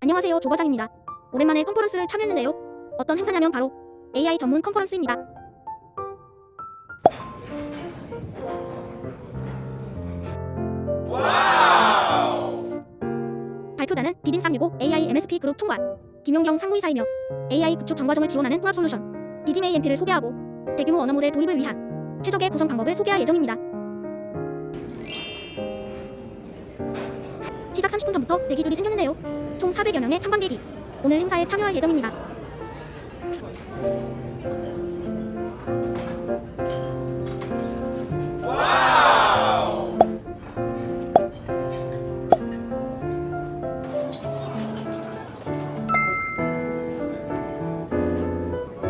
안녕하세요 조과장입니다. 오랜만에 컨퍼런스를 참여했는데요. 어떤 행사냐면 바로 AI 전문 컨퍼런스입니다. 발표단은 디딘 365 AI MSP 그룹 총괄 김용경 상무이사이며 AI 구축 정과정을 지원하는 통합 솔루션 디딘 AMP를 소개하고 대규모 언어 모델 도입을 위한 최적의 구성 방법을 소개할 예정입니다. 시작 30분 전부터 대기줄이 생겼는데요. 총 400여 명의 참관객이 오늘 행사에 참여할 예정입니다.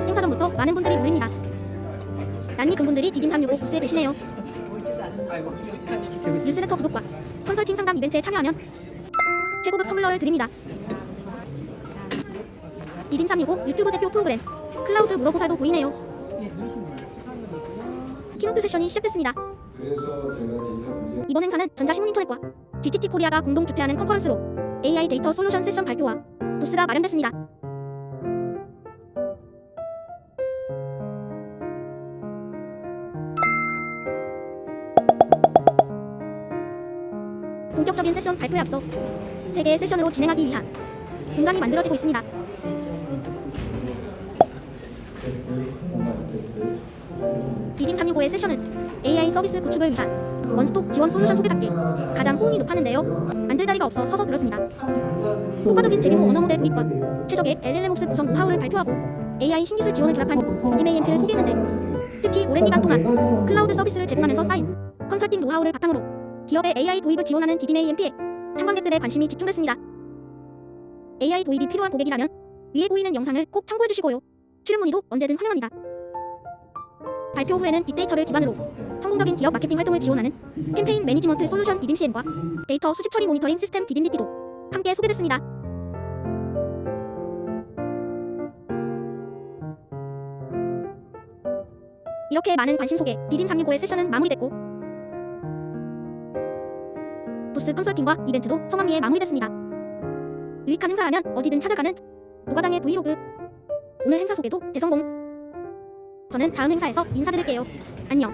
행사 전부터 많은 분들이 몰립니다. 낯익은 분들이 디딤 365 부스에 계시네요. 뉴스레터 구독과 컨설팅 상담 이벤트에 참여하면 최고급 텀블러를 드립니다. 디딤 365 유튜브 대표 프로그램 클라우드 물어보살도 보이네요. 키노트 세션이 시작됐습니다. 이번 행사는 전자신문인터넷과 GTT 코리아가 공동 주최하는 컨퍼런스로 AI 데이터 솔루션 세션 발표와 부스가 마련됐습니다. 본격적인 세션 발표에 앞서 세개의 세션으로 진행하기 위한 공간이 만들어지고 있습니다. 디딤 365의 세션은 AI 서비스 구축을 위한 원스톱 지원 솔루션 소개답게 가장 호응이 높았는데요. 앉을 자리가 없어 서서 들었습니다. 효과적인 대규모 언어 모델 도입과 최적의 LLMOS 구성 노하우를 발표하고 AI 신기술 지원을 결합한 AMP를 소개했는데 특히 오랜 기간 동안 클라우드 서비스를 제공하면서 쌓인 컨설팅 노하우를 바탕으로 기업의 AI 도입을 지원하는 디딤 AMP에 참관객들의 관심이 집중됐습니다. AI 도입이 필요한 고객이라면 위에 보이는 영상을 꼭 참고해 주시고요. 출연 문의도 언제든 환영합니다. 발표 후에는 빅데이터를 기반으로 성공적인 기업 마케팅 활동을 지원하는 캠페인 매니지먼트 솔루션 디딤CM과 데이터 수집 처리 모니터링 시스템 디딤DP도 함께 소개됐습니다. 이렇게 많은 관심 속에 디딤 365의 세션은 마무리됐고 부스 컨설팅과 이벤트도 성황리에 마무리됐습니다. 유익한 행사라면 어디든 찾아가는 노가당의 브이로그 오늘 행사 소개도 대성공 저는 다음 행사에서 인사드릴게요. 안녕.